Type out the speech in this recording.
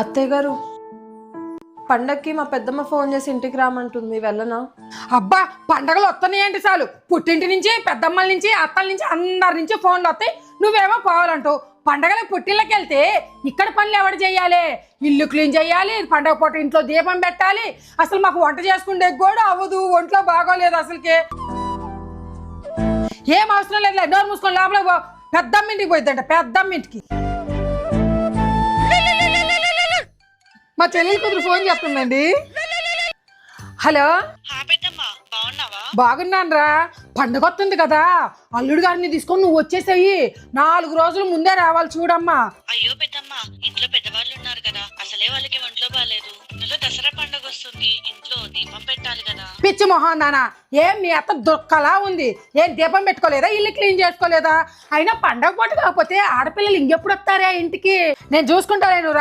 అత్తయ్య గారు పండక్కి మా పెద్దమ్మ ఫోన్ చేసి ఇంటికి రామంటుంది వెళ్ళనా? అబ్బా పండగలు వస్తున్నాయండి చాలు పుట్టింటి నుంచి పెద్దమ్మల నుంచి అత్తల నుంచి అందరి నుంచి ఫోన్లు వస్తాయి నువ్వేమో పోవాలంటావు. పండగలకు పుట్టిళ్ళకి వెళ్తే ఇక్కడ పనులు ఎవడు చేయాలి? ఇల్లు క్లీన్ చేయాలి పండగ పూట ఇంట్లో దీపం పెట్టాలి. అసలు మాకు వంట చేసుకుంటే కూడా అవ్వదు ఒంట్లో బాగోలేదు అసలుకి. ఏం అవసరం లేదు నోరు మూసుకొని లోపల పో. పెద్దమ్మ ఇంటికి పోయిద్దంట పెద్దమ్మ మా చెల్లెలి కూతురు ఫోన్ చేస్తుందండి. హలో? హా పెద్దమ్మా బాగున్నావా? బాగున్నాను రా పండగ వస్తుంది కదా. అల్లుడు గారిని తీసుకొని నువ్వు వచ్చేసాయి. నాలుగు రోజులు ముందే రావాలి చూడమ్మా. అయ్యో పెద్దమ్మా ఇంట్లో పెద్దవాళ్ళు ఉన్నారు కదా. అసలే వాళ్ళకి ఒంట్లో బాగాలేదు ఇందులో దసరా పండగ వస్తుంది. ఇంట్లో దీపం పెట్టాలి కదా. పిచ్చి మొహం నాన్న ఏం మీ అత్త దుఃఖలా ఉంది? ఏం దీపం పెట్టుకోలేదా? ఇల్లు క్లీన్ చేసుకోలేదా? అయినా పండగ పూట కాకపోతే ఆడపిల్లలు ఇంకెప్పుడు వస్తారా ఇంటికి? నేను చూసుకుంటా నేను